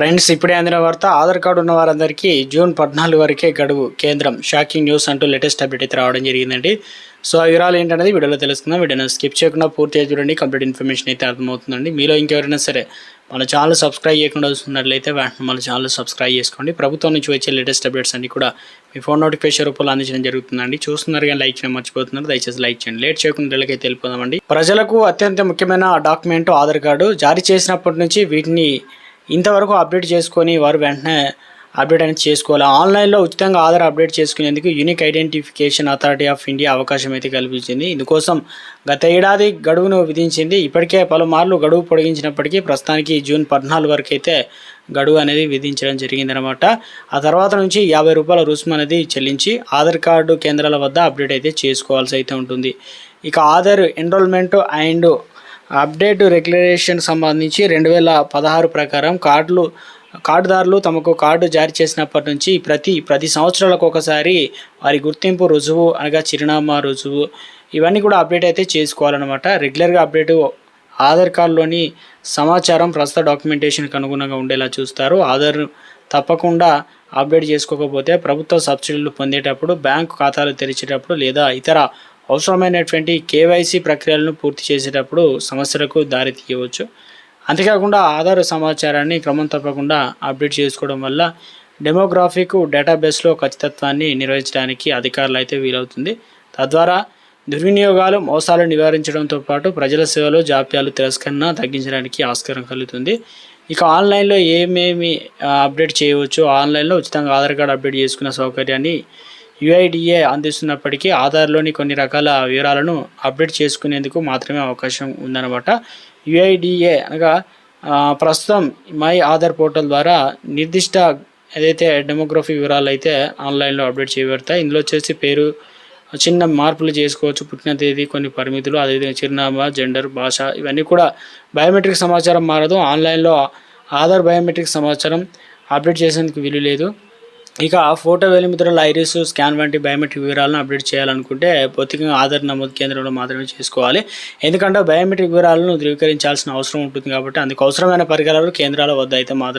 Friends ఇప్పుడే అందిన వార్త ఆధార్ కార్డు ఉన్న వారందరికీ జూన్ పద్నాలుగు వరకే గడువు. కేంద్రం షాకింగ్ న్యూస్ అంటూ లేటెస్ట్ అప్డేట్ అయితే రావడం జరిగిందండి. సో ఆ వివరాలు ఏంటనేది వీడియోలో తెలుసుకుందాం. వీడియోని స్కిప్ చేయకుండా పూర్తిగా చూడండి. కంప్లీట్ ఇన్ఫర్మేషన్ అయితే అర్థమవుతుందండి. మీలో ఇంకెవరైనా సరే మన ఛానల్ సబ్స్క్రైబ్ చేయకుండా వస్తున్నట్లయితే వెంటనే మన ఛానల్ సబ్స్క్రైబ్ చేసుకోండి. ప్రభుత్వం నుంచి వచ్చే లేటెస్ట్ అప్డేట్స్ అన్ని కూడా మీ ఫోన్ నోటిఫికేషన్ రూపంలో అందించడం జరుగుతుందండి. చూస్తున్నారు కానీ లైక్ చేయడం మర్చిపోతున్నారు. దయచేసి లైక్ చేయండి. లేట్ చేయకుండా వీళ్ళకైతే వెళ్ళిపోదామండి. ప్రజలకు అత్యంత ముఖ్యమైన డాక్యుమెంట్ ఆధార్ కార్డు జారీ చేసినప్పటి నుంచి వీటిని ఇంతవరకు అప్డేట్ చేసుకొని వారు వెంటనే అప్డేట్ అనేది చేసుకోవాలి. ఆన్లైన్లో ఉచితంగా ఆధార్ అప్డేట్ చేసుకునేందుకు unique identification authority of India అవకాశం అయితే కల్పించింది. ఇందుకోసం గత ఏడాది గడువును విధించింది. ఇప్పటికే పలుమార్లు గడువు పొడిగించినప్పటికీ ప్రస్తుతానికి జూన్ పద్నాలుగు వరకు అయితే గడువు అనేది విధించడం జరిగిందనమాట ఆ తర్వాత నుంచి యాభై రూపాయల రుసుము అనేది చెల్లించి ఆధార్ కార్డు కేంద్రాల వద్ద అప్డేట్ అయితే చేసుకోవాల్సి అయితే ఉంటుంది. ఇక Aadhaar enrolment and update regulation సంబంధించి రెండు వేల పదహారు ప్రకారం కార్డులు కార్డుదారులు తమకు కార్డు జారీ చేసినప్పటి నుంచి ప్రతి ప్రతి సంవత్సరాలకు ఒకసారి వారి గుర్తింపు రుజువు అనగా చిరునామా రుజువు ఇవన్నీ కూడా అప్డేట్ అయితే చేసుకోవాలన్నమాట. రెగ్యులర్గా అప్డేట్ ఆధార్ కార్డులోని సమాచారం ప్రస్తుత డాక్యుమెంటేషన్కి అనుగుణంగా ఉండేలా చూస్తారు. ఆధార్ తప్పకుండా అప్డేట్ చేసుకోకపోతే ప్రభుత్వ సబ్సిడీలు పొందేటప్పుడు బ్యాంకు ఖాతాలు తెరిచేటప్పుడు లేదా ఇతర అవసరమైనటువంటి కేవైసీ ప్రక్రియలను పూర్తి చేసేటప్పుడు సమస్యలకు దారి తీయవచ్చు. అంతేకాకుండా ఆధార్ సమాచారాన్ని క్రమం తప్పకుండా అప్డేట్ చేసుకోవడం వల్ల డెమోగ్రాఫిక్ డేటాబేస్లో ఖచ్చితత్వాన్ని నిర్వహించడానికి అధికారులు అయితే వీలవుతుంది. తద్వారా దుర్వినియోగాలు మోసాలు నివారించడంతో పాటు ప్రజల సేవలో జాప్యాలు తిరస్కరణ తగ్గించడానికి ఆస్కారం కలుగుతుంది. ఇక ఆన్లైన్లో ఏమేమి అప్డేట్ చేయవచ్చు? ఆన్లైన్లో ఉచితంగా ఆధార్ కార్డు అప్డేట్ చేసుకున్న సౌకర్యాన్ని యుఐడిఏ అందిస్తున్నప్పటికీ ఆధార్లోని కొన్ని రకాల వివరాలను అప్డేట్ చేసుకునేందుకు మాత్రమే అవకాశం ఉందన్నమాట. యుఐడిఏ అనగా ప్రస్తుతం మై ఆధార్ పోర్టల్ ద్వారా నిర్దిష్ట ఏదైతే డెమోగ్రఫీ వివరాలు అయితే ఆన్లైన్లో అప్డేట్ చేయబడతాయి. ఇందులో వచ్చేసి పేరు చిన్న మార్పులు చేసుకోవచ్చు పుట్టిన తేదీ కొన్ని పరిమితులు అదేవిధంగా చిరునామా జెండర్ భాష ఇవన్నీ కూడా బయోమెట్రిక్ సమాచారం మారదు. ఆన్లైన్లో ఆధార్ బయోమెట్రిక్ సమాచారం అప్డేట్ చేసేందుకు వీలు లేదు. ఇక ఫోటో వేలిముద్రల ఐరిస్ స్కాన్ వంటి బయోమెట్రిక్ వివరాలను అప్డేట్ చేయాలనుకుంటే భౌతికంగా ఆధార్ నమోదు కేంద్రంలో మాత్రమే చేసుకోవాలి. ఎందుకంటే బయోమెట్రిక్ వివరాలను ధృవీకరించాల్సిన అవసరం ఉంటుంది కాబట్టి అందుకు అవసరమైన పరికరాలు కేంద్రాల వద్ద అయితే మాత్రమే